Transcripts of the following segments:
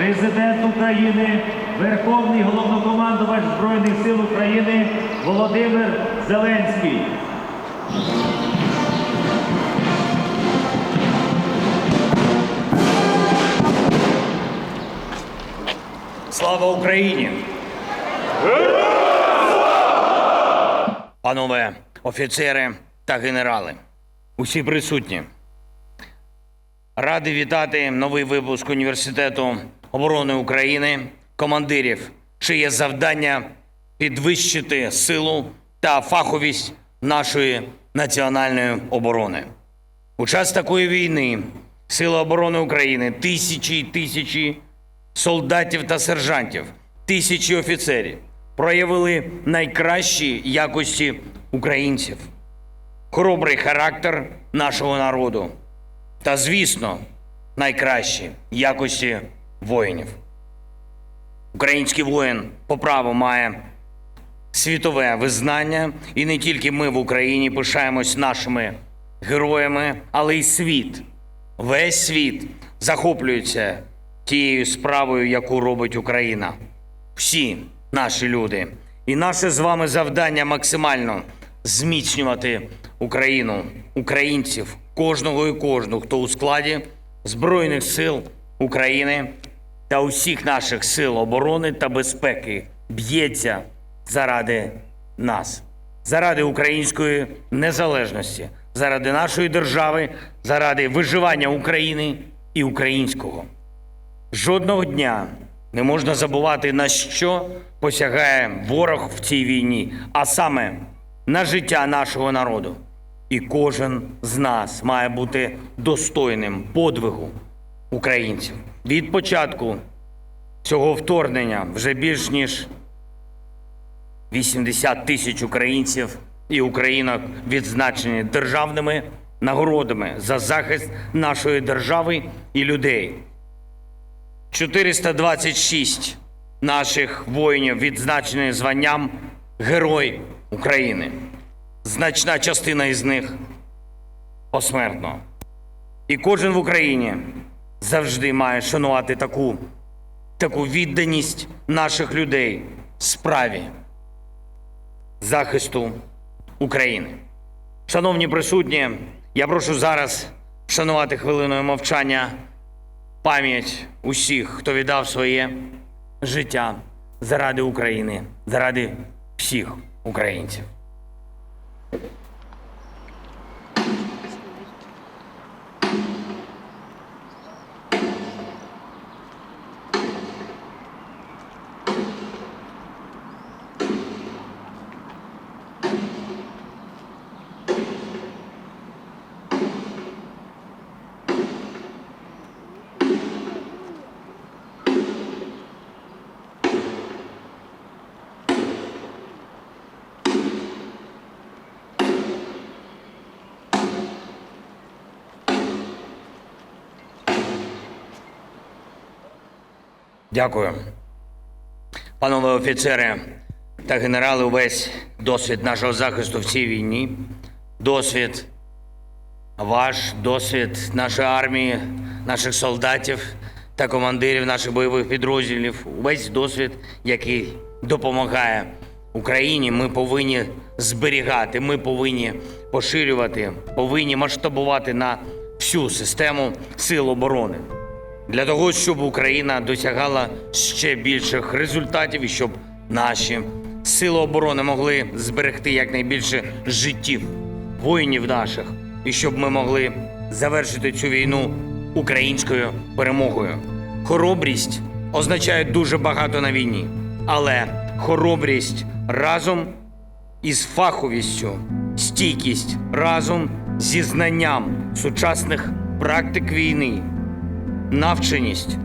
Президент України, Верховний головнокомандувач Збройних сил України Володимир Зеленський. Слава Україні! Панове офіцери та генерали, усі присутні. Радий вітати новий випуск університету оборони України, командирів, чиє завдання підвищити силу та фаховість нашої національної оборони. У час такої війни Сили оборони України тисячі й тисячі солдатів та сержантів, тисячі офіцерів проявили найкращі якості українців, хоробрий характер нашого народу та, звісно, найкращі якості воїнів. Український воїн по праву має світове визнання, і не тільки ми в Україні пишаємось нашими героями, але й світ. Весь світ захоплюється тією справою, яку робить Україна. Всі наші люди. І наше з вами завдання максимально зміцнювати Україну, українців, кожного і кожну, хто у складі Збройних сил України та усіх наших сил оборони та безпеки б'ється заради нас, заради української незалежності, заради нашої держави, заради виживання України і українського. Жодного дня не можна забувати, на що посягає ворог в цій війні, а саме на життя нашого народу. І кожен з нас має бути достойним подвигу українців. Від початку цього вторгнення вже більш ніж 80 тисяч українців і українок відзначені державними нагородами за захист нашої держави і людей. 426 наших воїнів відзначені званням Герой України. Значна частина із них посмертно. І кожен в Україні завжди має шанувати таку, таку відданість наших людей справі захисту України. Шановні присутні, я прошу зараз вшанувати хвилиною мовчання пам'ять усіх, хто віддав своє життя заради України, заради всіх українців. Дякую. Панове офіцери та генерали, увесь досвід нашого захисту в цій війні, досвід ваш, досвід нашої армії, наших солдатів та командирів наших бойових підрозділів, увесь досвід, який допомагає Україні, ми повинні зберігати, ми повинні поширювати, повинні масштабувати на всю систему сил оборони для того, щоб Україна досягала ще більших результатів і щоб наші сили оборони могли зберегти якнайбільше життів воїнів наших, і щоб ми могли завершити цю війну українською перемогою. Хоробрість означає дуже багато на війні, але хоробрість разом із фаховістю, стійкість разом зі знанням сучасних практик війни навченість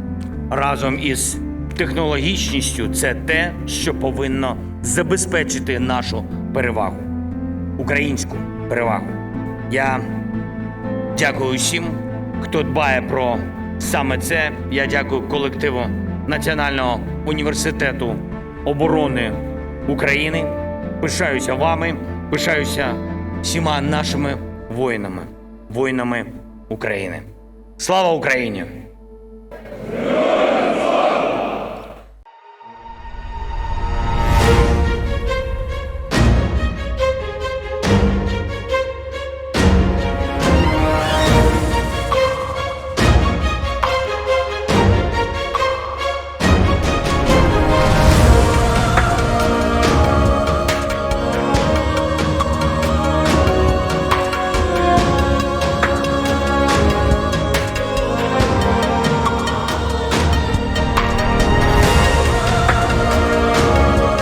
разом із технологічністю це те, що повинно забезпечити нашу перевагу, українську перевагу. Я дякую усім, хто дбає про саме це. Я дякую колективу Національного університету оборони України. Пишаюся вами, пишаюся всіма нашими воїнами, воїнами України. Слава Україні!